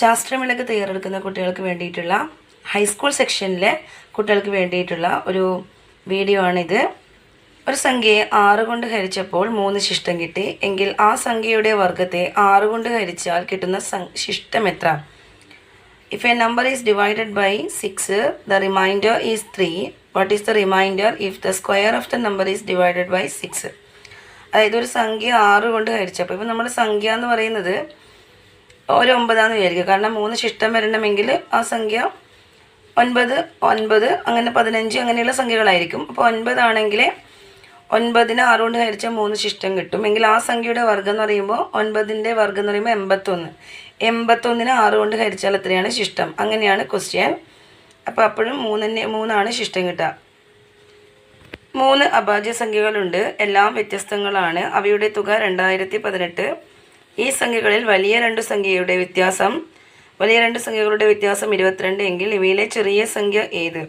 ശാസ്ത്രമേളയ്ക്ക് തയ്യാറെടുക്കുന്ന കുട്ടികൾക്ക് വേണ്ടിയിട്ടുള്ള ഹൈസ്കൂൾ സെക്ഷനിലെ കുട്ടികൾക്ക് വേണ്ടിയിട്ടുള്ള ഒരു വീഡിയോ ആണിത്. ഒരു സംഖ്യയെ ആറ് കൊണ്ട് ഹരിച്ചപ്പോൾ മൂന്ന് ശിഷ്ടം കിട്ടി. എങ്കിൽ ആ സംഖ്യയുടെ വർഗത്തെ ആറ് കൊണ്ട് ഹരിച്ചാൽ കിട്ടുന്ന ശിഷ്ടം എത്ര? If a number is divided by six the remainder is three what is the remainder if the square of the number is divided by six അതായത് ഒരു സംഖ്യ ആറ് കൊണ്ട് ഹരിച്ചപ്പോൾ ഇപ്പം നമ്മുടെ സംഖ്യ എന്ന് പറയുന്നത് ഒരു ഒമ്പതാന്ന് വിചാരിക്കുക കാരണം മൂന്ന് ശിഷ്ടം വരണമെങ്കിൽ ആ സംഖ്യ ഒൻപത് ഒൻപത് അങ്ങനെ പതിനഞ്ച് അങ്ങനെയുള്ള സംഖ്യകളായിരിക്കും. അപ്പോൾ ഒൻപതാണെങ്കിൽ ഒൻപതിന് ആറ് കൊണ്ട് ഹരിച്ചാൽ മൂന്ന് ശിഷ്ടം കിട്ടും. എങ്കിൽ ആ സംഖ്യയുടെ വർഗം എന്ന് പറയുമ്പോൾ ഒൻപതിന്റെ വർഗം എന്ന് പറയുമ്പോൾ എൺപത്തൊന്ന്. എൺപത്തൊന്നിന് ആറ് കൊണ്ട് ഹരിച്ചാൽ എത്രയാണ്? ശിഷ്ടം. അങ്ങനെയാണ് ക്വസ്റ്റ്യൻ അപ്പോൾ അപ്പോഴും മൂന്നിന് മൂന്നാണ് ശിഷ്ടം കിട്ടുക. മൂന്ന് അഭാജ്യ സംഖ്യകളുണ്ട്. എല്ലാം വ്യത്യസ്തങ്ങളാണ്. അവയുടെ തുക രണ്ടായിരത്തി പതിനെട്ട്. ഈ സംഖ്യകളിൽ വലിയ രണ്ട് സംഖ്യയുടെ വ്യത്യാസം വലിയ രണ്ട് സംഖ്യകളുടെ വ്യത്യാസം ഇരുപത്തിരണ്ട് എങ്കിൽ ഇവയിലെ ചെറിയ സംഖ്യ ഏത്?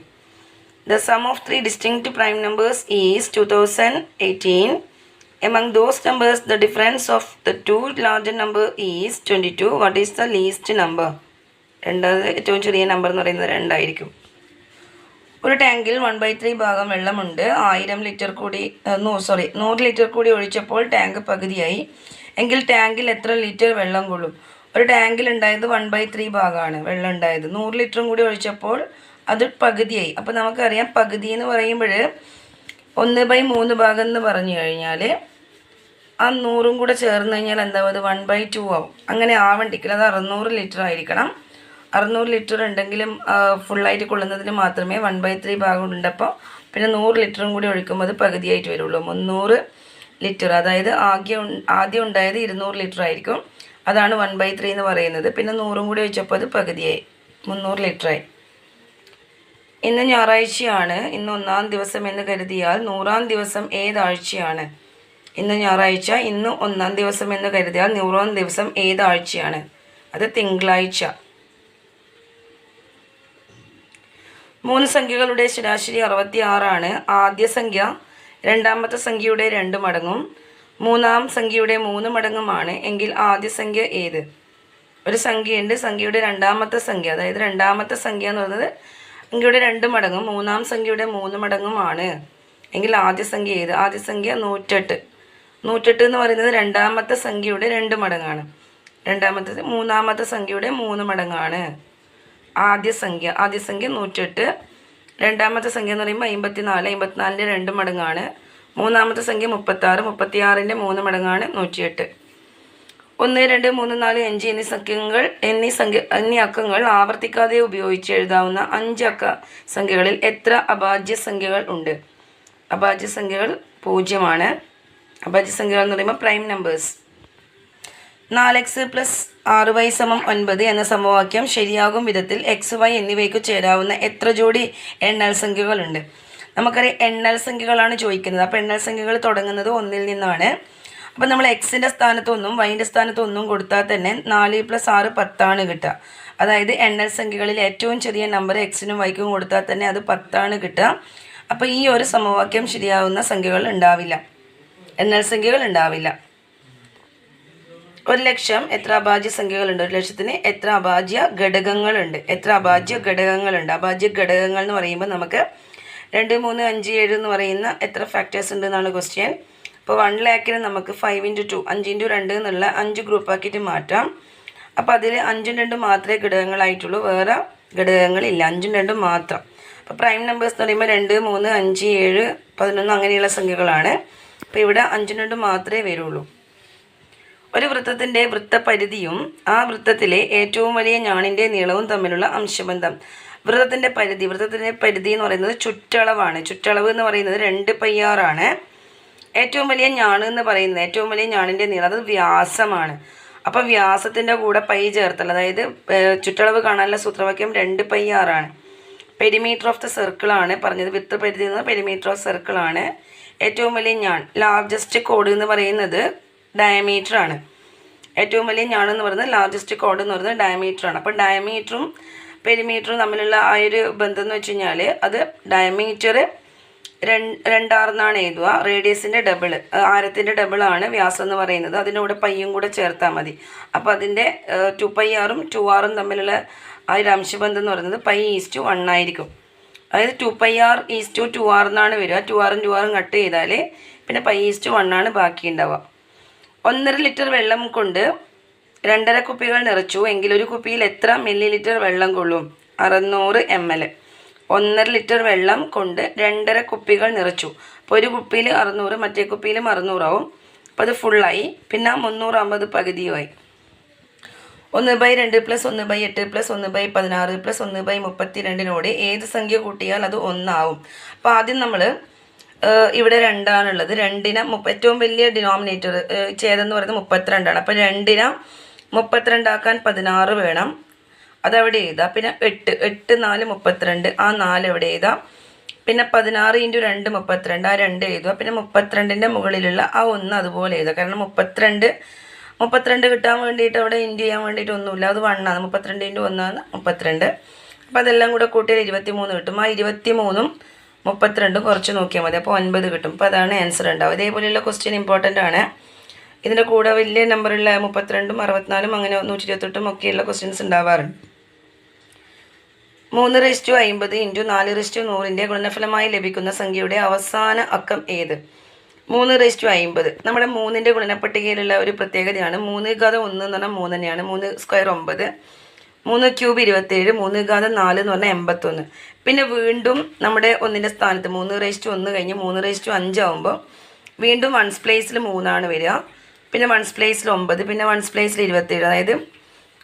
The sum of three distinct prime numbers is two thousand eighteen among those numbers the difference of the two large number is twenty two what is the least number രണ്ടാമത് ഏറ്റവും ചെറിയ നമ്പർ എന്ന് പറയുന്നത് രണ്ടായിരിക്കും. ഒരു ടാങ്കിൽ വൺ ബൈ ത്രീ ഭാഗം വെള്ളമുണ്ട്. ആയിരം ലിറ്റർ കൂടി സോറി നൂറ് ലിറ്റർ കൂടി ഒഴിച്ചപ്പോൾ ടാങ്ക് പകുതിയായി. എങ്കിൽ ടാങ്കിൽ എത്ര ലിറ്റർ വെള്ളം കൊള്ളും? ഒരു ടാങ്കിൽ ഉണ്ടായത് വൺ ബൈ ത്രീ ഭാഗമാണ് വെള്ളം ഉണ്ടായത്. നൂറ് ലിറ്ററും കൂടി ഒഴിച്ചപ്പോൾ അത് പകുതിയായി. അപ്പോൾ നമുക്കറിയാം പകുതി എന്ന് പറയുമ്പോൾ ഒന്ന് ബൈ മൂന്ന് ഭാഗം എന്ന് പറഞ്ഞു കഴിഞ്ഞാൽ ആ നൂറും കൂടെ ചേർന്ന് കഴിഞ്ഞാൽ എന്താവും? അത് വൺ ബൈ ടു ആവും. അങ്ങനെ ആവണ്ടിക്കില്ല അത് അറുന്നൂറ് ലിറ്റർ ആയിരിക്കണം. അറുന്നൂറ് ലിറ്റർ ഉണ്ടെങ്കിലും ഫുള്ളായിട്ട് കൊള്ളുന്നതിന് മാത്രമേ വൺ ബൈ ത്രീ ഭാഗം ഉണ്ടപ്പോൾ പിന്നെ നൂറ് ലിറ്ററും കൂടി ഒഴിക്കുമ്പോൾ അത് പകുതിയായിട്ട് വരുള്ളൂ. മുന്നൂറ് ലിറ്റർ. അതായത് ഉൺ- ആദ്യം ഉണ്ടായത് ഇരുന്നൂറ് ലിറ്റർ ആയിരിക്കും. അതാണ് വൺ ബൈ ത്രീ എന്ന് പറയുന്നത്. പിന്നെ നൂറും കൂടി വെച്ചപ്പോൾ അത് പകുതിയായി. മുന്നൂറ് ലിറ്ററായി ഇന്ന് ഞായറാഴ്ചയാണ്. ഇന്ന് ഒന്നാം ദിവസം എന്ന് കരുതിയാൽ നൂറാം ദിവസം ഏതാഴ്ചയാണ്? ഇന്ന് ഞായറാഴ്ച ഇന്ന് ഒന്നാം ദിവസം എന്ന് കരുതിയാൽ നൂറാം ദിവസം ഏതാഴ്ചയാണ്? അത് തിങ്കളാഴ്ച. മൂന്ന് സംഖ്യകളുടെ ശരാശരി അറുപത്തി ആറാണ് ആദ്യ സംഖ്യ രണ്ടാമത്തെ സംഖ്യയുടെ രണ്ട് മടങ്ങും. മൂന്നാം സംഖ്യയുടെ മൂന്ന് മടങ്ങുമാണ്. എങ്കിൽ ആദ്യ സംഖ്യ ഏത്? ഒരു സംഖ്യയുണ്ട്. സംഖ്യയുടെ രണ്ടാമത്തെ സംഖ്യ അതായത് രണ്ടാമത്തെ സംഖ്യ എന്ന് പറയുന്നത് സംഖ്യയുടെ രണ്ട് മടങ്ങും മൂന്നാം സംഖ്യയുടെ മൂന്ന് മടങ്ങുമാണ്. എങ്കിൽ ആദ്യ സംഖ്യ ഏത്? ആദ്യ സംഖ്യ നൂറ്റെട്ട്. നൂറ്റെട്ട് എന്ന് പറയുന്നത് രണ്ടാമത്തെ സംഖ്യയുടെ രണ്ട് മടങ്ങാണ്. രണ്ടാമത്തെ മൂന്നാമത്തെ സംഖ്യയുടെ മൂന്ന് മടങ്ങാണ്. ആദ്യ സംഖ്യ ആദ്യ സംഖ്യ നൂറ്റെട്ട്. രണ്ടാമത്തെ സംഖ്യ എന്ന് പറയുമ്പോൾ അമ്പത്തിനാല് അമ്പത്തിനാലിന്റെ രണ്ട് മടങ്ങാണ്. മൂന്നാമത്തെ സംഖ്യ മുപ്പത്താറ് മുപ്പത്തിയാറിന്റെ മൂന്ന് മടങ്ങാണ് നൂറ്റിയെട്ട്. ഒന്ന് രണ്ട് മൂന്ന് നാല് അഞ്ച് എന്നീ സംഖ്യകൾ എന്നീ സംഖ്യ എന്നീ അക്കങ്ങൾ ആവർത്തിക്കാതെ ഉപയോഗിച്ച് എഴുതാവുന്ന അഞ്ച് അക്ക സംഖ്യകളിൽ എത്ര അഭാജ്യ സംഖ്യകൾ ഉണ്ട്? അഭാജ്യ സംഖ്യകൾ പൂജ്യമാണ്. അഭാജ്യ സംഖ്യകൾ എന്ന് പറയുമ്പോൾ പ്രൈം നമ്പേഴ്സ്. നാല് എക്സ് പ്ലസ് ആറ് വൈ സമം ഒൻപത് എന്ന സമവാക്യം ശരിയാകും വിധത്തിൽ എക്സ് വൈ എന്നിവയ്ക്ക് ചേരാവുന്ന എത്ര ജോഡി എണ്ണൽ സംഖ്യകളുണ്ട്? നമുക്കറിയാം എണ്ണൽ സംഖ്യകളാണ് ചോദിക്കുന്നത്. അപ്പോൾ എണ്ണൽ സംഖ്യകൾ തുടങ്ങുന്നത് ഒന്നിൽ നിന്നാണ്. അപ്പോൾ നമ്മൾ എക്സിന്റെ സ്ഥാനത്ത് ഒന്നും വൈന്റെ സ്ഥാനത്ത് ഒന്നും കൊടുത്താൽ തന്നെ നാല് പ്ലസ് ആറ് പത്താണ് കിട്ടുക. അതായത് എണ്ണൽ സംഖ്യകളിൽ ഏറ്റവും ചെറിയ നമ്പർ എക്സിനും വൈക്കും കൊടുത്താൽ തന്നെ അത് പത്താണ് കിട്ടുക. അപ്പോൾ ഈ ഒരു സമവാക്യം ശരിയാവുന്ന സംഖ്യകൾ ഉണ്ടാവില്ല. എണ്ണൽ സംഖ്യകൾ ഉണ്ടാവില്ല. ഒരു ലക്ഷം എത്ര അഭാജ്യ സംഖ്യകളുണ്ട്? ഒരു ലക്ഷത്തിന് എത്ര അഭാജ്യ ഘടകങ്ങളുണ്ട്? എത്ര അഭാജ്യ ഘടകങ്ങളുണ്ട്? അഭാജ്യ ഘടകങ്ങൾ എന്ന് പറയുമ്പോൾ നമുക്ക് രണ്ട് മൂന്ന് അഞ്ച് ഏഴ് എന്ന് പറയുന്ന എത്ര ഫാക്ടേഴ്സ് ഉണ്ട് എന്നാണ് ക്വസ്റ്റ്യൻ അപ്പോൾ വൺ ലാക്കിന് നമുക്ക് ഫൈവ് ഇന്റു ടു അഞ്ച് ഇന്റു രണ്ട് എന്നുള്ള അഞ്ച് ഗ്രൂപ്പാക്കിയിട്ട് മാറ്റാം. അപ്പോൾ അതിൽ അഞ്ചും രണ്ടും മാത്രമേ ഘടകങ്ങളായിട്ടുള്ളൂ വേറെ ഘടകങ്ങളില്ല. അഞ്ചും രണ്ടും മാത്രം. അപ്പോൾ പ്രൈം നമ്പേഴ്സ് എന്ന് പറയുമ്പോൾ രണ്ട് മൂന്ന് അഞ്ച് ഏഴ് പതിനൊന്ന് അങ്ങനെയുള്ള സംഖ്യകളാണ്. അപ്പോൾ ഇവിടെ അഞ്ചും രണ്ടും മാത്രമേ വരുള്ളൂ. ഒരു വൃത്തത്തിന്റെ വൃത്തപരിധിയും ആ വൃത്തത്തിലെ ഏറ്റവും വലിയ ഞാണിന്റെ നീളവും തമ്മിലുള്ള അംശബന്ധം. വൃത്തത്തിന്റെ പരിധി വൃത്തത്തിന്റെ പരിധി എന്ന് പറയുന്നത് ചുറ്റളവാണ്. ചുറ്റളവ് എന്ന് പറയുന്നത് രണ്ട് പയ്യാറാണ് ഏറ്റവും വലിയ ഞാണ് എന്ന് പറയുന്നത് ഏറ്റവും വലിയ ഞാണിന്റെ നീളം അത് വ്യാസമാണ്. അപ്പോൾ വ്യാസത്തിന്റെ കൂടെ പൈ ചേർത്തൽ അതായത് ചുറ്റളവ് കാണാനുള്ള സൂത്രവാക്യം രണ്ട് പയ്യാറാണ് പെരിമീറ്റർ ഓഫ് ദ സർക്കിളാണ് പറഞ്ഞത്. വൃത്തപരിധി എന്ന് പെരിമീറ്റർ ഓഫ് സർക്കിളാണ് ഏറ്റവും വലിയ ഞാൻ ലാർജസ്റ്റ് കോഡ് എന്ന് പറയുന്നത് ഡയമീറ്റർ ആണ് ഏറ്റവും വലിയ ഞാണെന്ന് പറയുന്നത് ലാർജസ്റ്റ് കോഡ് എന്ന് പറയുന്നത് ഡയമീറ്റർ ആണ് അപ്പോൾ ഡയമീറ്ററും പെരിമീറ്ററും തമ്മിലുള്ള ആ ഒരു ബന്ധം എന്ന് വെച്ച് കഴിഞ്ഞാൽ അത് ഡയമീറ്റർ രണ്ടാറെന്നാണ് എഴുതുക. റേഡിയസിന്റെ ഡബിൾ ആരത്തിന്റെ ഡബിളാണ് വ്യാസം എന്ന് പറയുന്നത്. അതിന്റെ കൂടെ പയ്യും കൂടെ ചേർത്താൽ മതി. അപ്പോൾ അതിന്റെ ടു പൈ ആറും ടു ആറും തമ്മിലുള്ള ആ ഒരു അംശബന്ധം എന്ന് പറയുന്നത് പൈ ഈസ് ടു വൺ ആയിരിക്കും. അതായത് two pi r is to two r എന്നാണ് വരിക. ടു ആറും ടു ആറും കട്ട് ചെയ്താൽ പിന്നെ പൈ ഈസ് ടു വൺ ആണ് ബാക്കി ഉണ്ടാവുക ഒന്നര ലിറ്റർ വെള്ളം കൊണ്ട് രണ്ടര കുപ്പികൾ നിറച്ചു. എങ്കിൽ ഒരു കുപ്പിയിൽ എത്ര മില്ലി ലിറ്റർ വെള്ളം കൊള്ളും? അറുന്നൂറ് എം എൽ ഒന്നര ലിറ്റർ വെള്ളം കൊണ്ട് രണ്ടര കുപ്പികൾ നിറച്ചു. അപ്പോൾ ഒരു കുപ്പിയിൽ അറുന്നൂറ് മറ്റേ കുപ്പിയിലും അറുന്നൂറാവും. അപ്പോൾ അത് ഫുള്ളായി പിന്നെ മുന്നൂറമ്പത് പകുതിയുമായി. ഒന്ന് ബൈ രണ്ട് പ്ലസ് ഒന്ന് ബൈ എട്ട് പ്ലസ് ഒന്ന് ബൈ പതിനാറ് പ്ലസ് ഒന്ന് ബൈ മുപ്പത്തി രണ്ടിനോട് ഏത് സംഖ്യ കൂട്ടിയാൽ അത് ഒന്നാവും. അപ്പോൾ ആദ്യം നമ്മൾ ഇവിടെ രണ്ടാണുള്ളത്. രണ്ടിന ഏറ്റവും വലിയ ഡിനോമിനേറ്റർ ഛേദം പറയുന്നത് മുപ്പത്തിരണ്ടാണ്. അപ്പോൾ രണ്ടിന മുപ്പത്തിരണ്ടാക്കാൻ പതിനാറ് വേണം. അതവിടെ എഴുതാം. പിന്നെ എട്ട് എട്ട് നാല് മുപ്പത്തിരണ്ട്. ആ നാല് എവിടെ എഴുതാം. പിന്നെ പതിനാറ് ഇന്റു രണ്ട് മുപ്പത്തിരണ്ട്. ആ രണ്ട് എഴുതുക. പിന്നെ മുപ്പത്തിരണ്ടിന്റെ മുകളിലുള്ള ആ ഒന്ന് അതുപോലെ എഴുതുക. കാരണം മുപ്പത്തിരണ്ട് മുപ്പത്തിരണ്ട് കിട്ടാൻ വേണ്ടിയിട്ട് അവിടെ ഇന്റു ചെയ്യാൻ വേണ്ടിയിട്ട് ഒന്നുമില്ല. അത് വണ്ണാണ് മുപ്പത്തിരണ്ട് ഇന്റു ഒന്നാണ് മുപ്പത്തിരണ്ട്. അപ്പോൾ അതെല്ലാം കൂടെ കൂട്ടിയാൽ ഇരുപത്തി മൂന്ന് കിട്ടും. ആ ഇരുപത്തി മൂന്നും മുപ്പത്തിരണ്ടും കുറച്ച് നോക്കിയാൽ മതി. അപ്പോൾ ഒൻപത് കിട്ടും. അപ്പോൾ അതാണ് ആൻസർ ഉണ്ടാവും ഇതേപോലെയുള്ള ക്വസ്റ്റ്യൻ ഇമ്പോർട്ടന്റ് ആണ്. ഇതിന്റെ കൂടെ വലിയ നമ്പറുള്ള മുപ്പത്തിരണ്ടും അറുപത്തിനാലും അങ്ങനെ നൂറ്റി ഇരുപത്തെട്ടും ഒക്കെയുള്ള ക്വസ്റ്റ്യൻസ് ഉണ്ടാവാറുണ്ട്. മൂന്ന് റിസ്റ്റു അമ്പത് ഇന്റു നാല് റിസ്റ്റു നൂറിന്റെ ഗുണനഫലമായി ലഭിക്കുന്ന സംഖ്യയുടെ അവസാന അക്കം ഏത്? മൂന്ന് റെസ്റ്റു അമ്പത് നമ്മുടെ മൂന്നിന്റെ ഗുണനപ്പട്ടികയിലുള്ള ഒരു പ്രത്യേകതയാണ്. മൂന്ന് ഘാതം ഒന്ന് എന്ന് പറഞ്ഞാൽ മൂന്ന് തന്നെയാണ്. മൂന്ന് സ്ക്വയർ ഒമ്പത്. മൂന്ന് ക്യൂബ് ഇരുപത്തേഴ് മൂന്ന് ഘാതം നാല് എന്ന് പറഞ്ഞാൽ എൺപത്തൊന്ന്. പിന്നെ വീണ്ടും നമ്മുടെ ഒന്നിന്റെ സ്ഥാനത്ത് മൂന്ന് റേസ്റ്റു ഒന്ന് കഴിഞ്ഞ് മൂന്ന് റേസ്റ്റു അഞ്ചാവുമ്പോൾ വീണ്ടും വൺസ് പ്ലേസിൽ മൂന്നാണ് വരിക. പിന്നെ വൺസ് പ്ലേസിൽ ഒമ്പത് പിന്നെ വൺസ് പ്ലേസിൽ ഇരുപത്തേഴ് അതായത്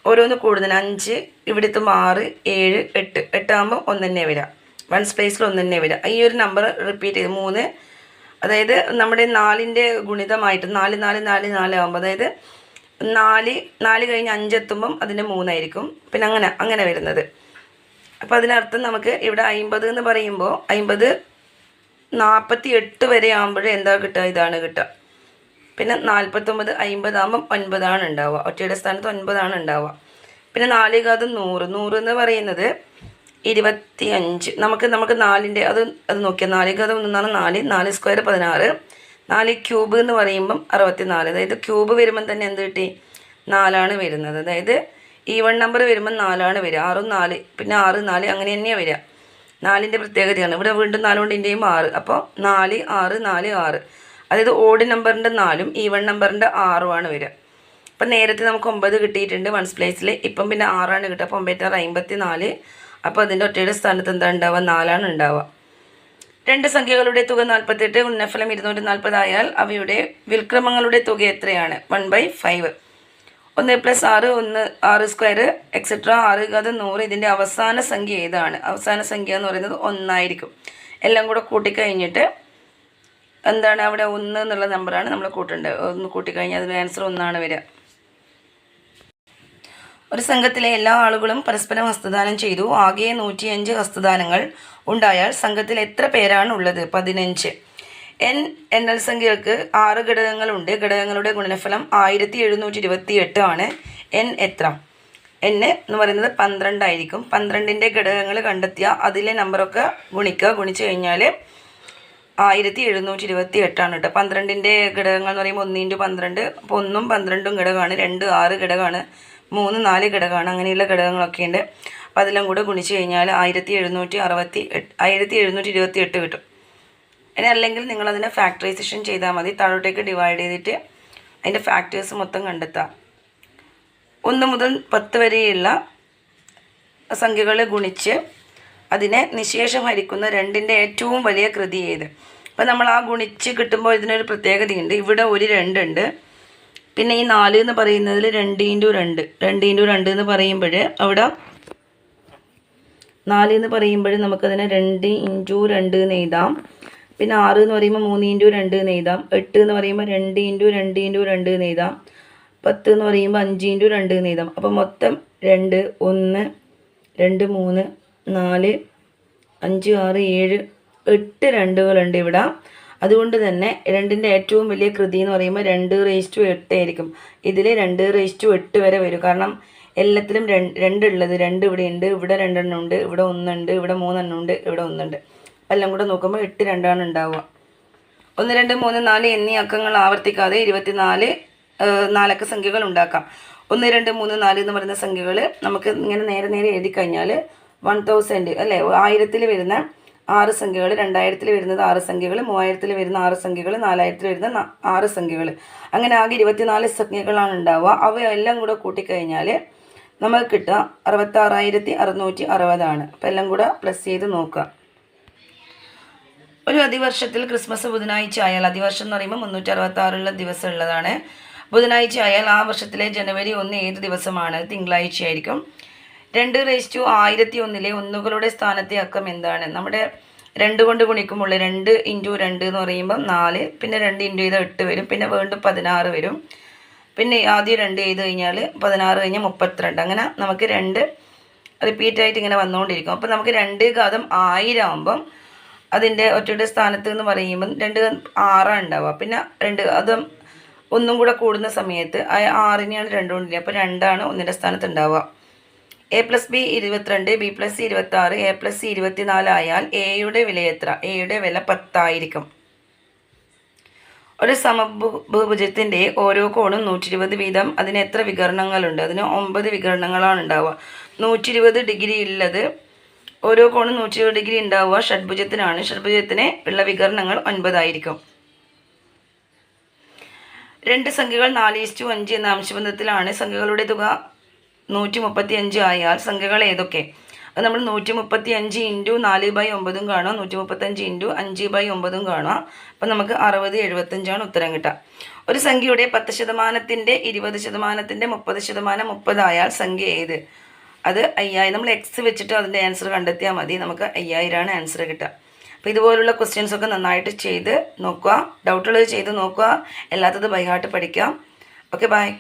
ഓരോന്ന് കൂടുതൽ അഞ്ച് ഇവിടുത്തെ ആറ് ഏഴ് എട്ട്. എട്ടാകുമ്പോൾ ഒന്ന് തന്നെ വരിക. വൺസ് പ്ലേസിൽ ഒന്ന് തന്നെ വരിക. ഈ ഒരു നമ്പർ റിപ്പീറ്റ് ചെയ്ത് മൂന്ന് അതായത് നമ്മുടെ നാലിന്റെ ഗുണിതമായിട്ട് നാല് നാല് നാല് നാല് ആകുമ്പോൾ അതായത് നാല് നാല് കഴിഞ്ഞ് അഞ്ചെത്തുമ്പം അതിന്റെ മൂന്നായിരിക്കും. പിന്നെ അങ്ങനെ അങ്ങനെ വരുന്നത്. അപ്പോൾ അതിനർത്ഥം നമുക്ക് ഇവിടെ അമ്പത് എന്ന് പറയുമ്പോൾ അമ്പത് നാൽപ്പത്തി എട്ട് വരെ ആകുമ്പോഴേ എന്താ കിട്ടുക? ഇതാണ് കിട്ടുക. പിന്നെ നാൽപ്പത്തൊമ്പത് അമ്പതാകുമ്പം ഒൻപതാണ് ഉണ്ടാവുക. ഒറ്റയുടെ സ്ഥാനത്ത് ഒൻപതാണ് ഉണ്ടാവുക. പിന്നെ നാലികാത് നൂറ്. നൂറ് എന്ന് പറയുന്നത് ഇരുപത്തി അഞ്ച് നമുക്ക് നമുക്ക് നാലിന്റെ അത് അത് നോക്കിയാൽ നാലികാതം ഒന്നാണ് നാല്. നാല് സ്ക്വയർ പതിനാറ്. നാല് ക്യൂബ് എന്ന് പറയുമ്പം അറുപത്തി നാല് അതായത് ക്യൂബ് വരുമ്പം തന്നെ എന്ത് കിട്ടി? നാലാണ് വരുന്നത്. അതായത് ഈവൺ നമ്പർ വരുമ്പം നാലാണ് വരിക. ആറും നാല്. പിന്നെ ആറ് നാല് അങ്ങനെ തന്നെയാണ് വരിക. നാലിന്റെ പ്രത്യേകതയാണ്. ഇവിടെ വീണ്ടും നാലുകൊണ്ട് ഇന്റെയും ആറ്. അപ്പോൾ നാല് ആറ് നാല് ആറ്. അതായത് ഓഡ് നമ്പറിന്റെ നാലും ഈവൺ നമ്പറിന്റെ ആറുമാണ് വരിക. അപ്പം നേരത്തെ നമുക്ക് ഒമ്പത് കിട്ടിയിട്ടുണ്ട് വൺസ് പ്ലേസിൽ. ഇപ്പം പിന്നെ ആറാണ് കിട്ടുക. അപ്പോൾ ഒമ്പത്താറ് അമ്പത്തി നാല് അപ്പോൾ അതിന്റെ ഒറ്റയുടെ സ്ഥാനത്ത് എന്താ ഉണ്ടാവുക? നാലാണ് ഉണ്ടാവുക. രണ്ട് സംഖ്യകളുടെ തുക നാൽപ്പത്തെട്ട് ഉന്നഫലം ഇരുന്നൂറ്റി നാൽപ്പതായാൽ അവയുടെ വിൽക്രമങ്ങളുടെ തുക എത്രയാണ്? വൺ ബൈ ഫൈവ് ഒന്ന് പ്ലസ് ആറ് ഒന്ന് ആറ് സ്ക്വയർ എക്സെട്ര ആറ് അത് നൂറ്. ഇതിന്റെ അവസാന സംഖ്യ ഏതാണ്? അവസാന സംഖ്യ എന്ന് പറയുന്നത് ഒന്നായിരിക്കും. എല്ലാം കൂടെ കൂട്ടിക്കഴിഞ്ഞിട്ട് എന്താണ് അവിടെ ഒന്ന് എന്നുള്ള നമ്പറാണ് നമ്മൾ കൂട്ടേണ്ടത്. ഒന്ന് കൂട്ടിക്കഴിഞ്ഞാൽ അതിന്റെ ആൻസർ ഒന്നാണ് വരിക. ഒരു സംഘത്തിലെ എല്ലാ ആളുകളും പരസ്പരം ഹസ്തദാനം ചെയ്തു. ആകെ നൂറ്റിയഞ്ച് ഹസ്തദാനങ്ങൾ ഉണ്ടായാൽ സംഘത്തിൽ എത്ര പേരാണ് ഉള്ളത്? പതിനഞ്ച്. എൻ എണ്ണൽ സംഖ്യകൾക്ക് ആറ് ഘടകങ്ങളുണ്ട്. ഘടകങ്ങളുടെ ഗുണനഫലം ആയിരത്തി എഴുന്നൂറ്റി ഇരുപത്തി എട്ട് ആണ്. എൻ എത്ര? എൻ എന്ന് പറയുന്നത് പന്ത്രണ്ടായിരിക്കും പന്ത്രണ്ടിന്റെ ഘടകങ്ങൾ കണ്ടെത്തിയ അതിലെ നമ്പറൊക്കെ ഗുണിക്കുക. ഗുണിച്ച് കഴിഞ്ഞാൽ ആയിരത്തി എഴുന്നൂറ്റി ഇരുപത്തി എട്ടാണ് കേട്ടോ. പന്ത്രണ്ടിന്റെ ഘടകങ്ങൾ എന്ന് പറയുമ്പോൾ ഒന്ന് ഇന്റു പന്ത്രണ്ട്. അപ്പോൾ ഒന്നും പന്ത്രണ്ടും ഘടകമാണ്. രണ്ട് ആറ് ഘടകമാണ്. മൂന്ന് നാല് ഘടകമാണ്. അങ്ങനെയുള്ള ഘടകങ്ങളൊക്കെ ഉണ്ട് അപ്പം അതെല്ലാം കൂടെ ഗുണിച്ച് കഴിഞ്ഞാൽ ആയിരത്തി എഴുന്നൂറ്റി അറുപത്തി എട്ട് ആയിരത്തി എഴുന്നൂറ്റി ഇരുപത്തി എട്ട് കിട്ടും. ഇനി അല്ലെങ്കിൽ നിങ്ങളതിനെ ഫാക്ടറൈസേഷൻ ചെയ്താൽ മതി. താഴോട്ടേക്ക് ഡിവൈഡ് ചെയ്തിട്ട് അതിന്റെ ഫാക്ടേഴ്സ് മൊത്തം കണ്ടെത്താം. ഒന്ന് മുതൽ പത്ത് വരെയുള്ള സംഖ്യകൾ ഗുണിച്ച് അതിനെ നിശേഷം ഹരിക്കുന്ന രണ്ടിന്റെ ഏറ്റവും വലിയ കൃതി ഏത്? അപ്പം നമ്മൾ ആ ഗുണിച്ച് കിട്ടുമ്പോൾ ഇതിനൊരു പ്രത്യേകതയുണ്ട്. ഇവിടെ ഒരു രണ്ടുണ്ട്. പിന്നെ ഈ നാല് എന്ന് പറയുന്നതിൽ രണ്ട് ഇന്റു രണ്ട്. രണ്ട് ഇന്റു രണ്ട് എന്ന് പറയുമ്പോൾ അവിടെ നാല് എന്ന് പറയുമ്പോൾ നമുക്കതിനെ രണ്ട് ഇന്റു രണ്ട് എന്ന് എഴുതാം. പിന്നെ ആറ് എന്ന് പറയുമ്പോൾ മൂന്ന് ഇന്റു രണ്ട് എന്ന് എഴുതാം. എട്ട് എന്ന് പറയുമ്പോൾ രണ്ട് ഇന്റു രണ്ട് ഇന്റു രണ്ട് എന്ന് എഴുതാം. പത്ത് എന്ന് പറയുമ്പോൾ അഞ്ച് ഇന്റു രണ്ട് എന്ന് എഴുതാം. അപ്പോൾ മൊത്തം രണ്ട് ഒന്ന് രണ്ട് മൂന്ന് നാല് അഞ്ച് ആറ് ഏഴ് എട്ട് രണ്ടുകളുണ്ട് ഇവിടെ. അതുകൊണ്ട് തന്നെ രണ്ടിന്റെ ഏറ്റവും വലിയ കൃതി എന്ന് പറയുമ്പോൾ രണ്ട് റേസ് ടു എട്ട് ആയിരിക്കും. ഇതിൽ രണ്ട് റേസ് ടു എട്ട് വരെ വരും. കാരണം എല്ലാത്തിലും രണ്ട് രണ്ടുള്ളത്. രണ്ട് ഇവിടെ ഉണ്ട് ഇവിടെ രണ്ടെണ്ണം ഉണ്ട് ഇവിടെ ഒന്നുണ്ട് ഇവിടെ മൂന്നെണ്ണം ഉണ്ട് ഇവിടെ ഒന്നുണ്ട്. എല്ലാം കൂടെ നോക്കുമ്പോൾ എട്ട് രണ്ടാണ് ഉണ്ടാവുക. ഒന്ന് രണ്ട് മൂന്ന് നാല് എന്നീ അക്കങ്ങൾ ആവർത്തിക്കാതെ ഇരുപത്തിനാല് നാലക്ക സംഖ്യകൾ ഉണ്ടാക്കാം. ഒന്ന് രണ്ട് മൂന്ന് നാല് എന്ന് പറയുന്ന സംഖ്യകൾ നമുക്ക് ഇങ്ങനെ നേരെ നേരെ എഴുതി കഴിഞ്ഞാൽ വൺ തൗസൻഡ് അല്ലേ? ആയിരത്തിൽ വരുന്ന ആറ് സംഖ്യകൾ രണ്ടായിരത്തിൽ വരുന്നത് ആറ് സംഖ്യകൾ മൂവായിരത്തിൽ വരുന്ന ആറ് സംഖ്യകൾ നാലായിരത്തിൽ വരുന്ന ആറ് സംഖ്യകൾ. അങ്ങനെ ആകെ ഇരുപത്തിനാല് സംഖ്യകളാണ് ഉണ്ടാവുക. അവയെല്ലാം കൂടെ കൂട്ടിക്കഴിഞ്ഞാൽ നമുക്ക് കിട്ടുക അറുപത്താറായിരത്തി അറുന്നൂറ്റി അറുപതാണ് അപ്പം എല്ലാം കൂടെ പ്ലസ് ചെയ്ത് നോക്കുക. ഒരു അതിവർഷത്തിൽ ക്രിസ്മസ് ബുധനാഴ്ച ആയാൽ അതിവർഷം എന്ന് പറയുമ്പോൾ മുന്നൂറ്റി അറുപത്തി ആറുള്ള ദിവസം ഉള്ളതാണ്. ബുധനാഴ്ച ആയാൽ ആ വർഷത്തിലെ ജനുവരി ഒന്ന് ഏത് ദിവസമാണ്? തിങ്കളാഴ്ച ആയിരിക്കും രണ്ട് റേസ് ടു ആയിരത്തി ഒന്നിലെ ഒന്നുകളുടെ സ്ഥാനത്തെ അക്കം എന്താണ്? നമ്മുടെ രണ്ട് കൊണ്ട് ഗുണിക്കുമ്പോൾ രണ്ട് ഇന്റു രണ്ട് എന്ന് പറയുമ്പം നാല് പിന്നെ രണ്ട് ഇന്റു ചെയ്ത് എട്ട് വരും പിന്നെ വീണ്ടും പതിനാറ് വരും. പിന്നെ ആദ്യം രണ്ട് ചെയ്ത് കഴിഞ്ഞാൽ പതിനാറ് കഴിഞ്ഞാൽ മുപ്പത്തിരണ്ട്. അങ്ങനെ നമുക്ക് രണ്ട് റിപ്പീറ്റായിട്ട് ഇങ്ങനെ വന്നുകൊണ്ടിരിക്കും. അപ്പോൾ നമുക്ക് രണ്ട് ഘാതം ആയിരം ആകുമ്പം അതിന്റെ ഒറ്റയുടെ സ്ഥാനത്ത് എന്ന് പറയുമ്പം രണ്ട് ആറാണ് ഉണ്ടാവുക. പിന്നെ രണ്ട് അതും ഒന്നും കൂടെ കൂടുന്ന സമയത്ത് ആറിനെയാണ് രണ്ടുകൊണ്ടിരിക്കുക അപ്പോൾ രണ്ടാണ് ഒന്നിന്റെ സ്ഥാനത്ത് ഉണ്ടാവുക. എ പ്ലസ് ബി ഇരുപത്തിരണ്ട് ബി പ്ലസ് സി ഇരുപത്തി ആറ് എ പ്ലസ് സി ഇരുപത്തിനാല് ആയാൽ എയുടെ വില എത്ര? എയുടെ വില പത്തായിരിക്കും. ഒരു സമഭുഭുജത്തിന്റെ ഓരോ കോണും നൂറ്റി ഇരുപത് വീതം. അതിന് എത്ര വികരണങ്ങളുണ്ട്? അതിന് ഒമ്പത് വികരണങ്ങളാണ് ഉണ്ടാവുക. നൂറ്റി ഇരുപത് ഡിഗ്രി ഉള്ളത് ഓരോ കോണും നൂറ്റി ഇരുപത് ഡിഗ്രി ഉണ്ടാവുക ഷഡ്ഭുജത്തിനാണ്. ഷഡ്ഭുജത്തിന് ഉള്ള വികരണങ്ങൾ ഒൻപതായിരിക്കും. രണ്ട് സംഖ്യകൾ നാല് ഇസ്റ്റു അഞ്ച് എന്ന അംശബന്ധത്തിലാണ് സംഖ്യകളുടെ തുക നൂറ്റി മുപ്പത്തി അഞ്ച് ആയാൽ സംഖ്യകൾ ഏതൊക്കെ? അത് നമ്മൾ നൂറ്റി മുപ്പത്തി അഞ്ച് ഇന്റു നാല് ബൈ ഒമ്പതും കാണാം. നൂറ്റി മുപ്പത്തഞ്ച് ഇന്റു അഞ്ച് ബൈ ഒമ്പതും കാണാം. അപ്പം നമുക്ക് അറുപത് എഴുപത്തഞ്ചാണ് ഉത്തരം കിട്ടുക. ഒരു സംഖ്യയുടെ പത്ത് ശതമാനത്തിന്റെ ഇരുപത് ശതമാനത്തിന്റെ മുപ്പത് ശതമാനം മുപ്പതായാൽ സംഖ്യ ഏത്? അത് അയ്യായിരം. നമ്മൾ എക്സ് വെച്ചിട്ട് അതിന്റെ ആൻസർ കണ്ടെത്തിയാൽ മതി. നമുക്ക് അയ്യായിരമാണ് ആൻസർ കിട്ടുക. അപ്പോൾ ഇതുപോലുള്ള ക്വസ്റ്റ്യൻസ് ഒക്കെ നന്നായിട്ട് ചെയ്ത് നോക്കുക. ഡൗട്ടുള്ളത് ചെയ്ത് നോക്കുക. അല്ലാത്തത് ബൈഹാർട്ട് പഠിക്കാം. Okay by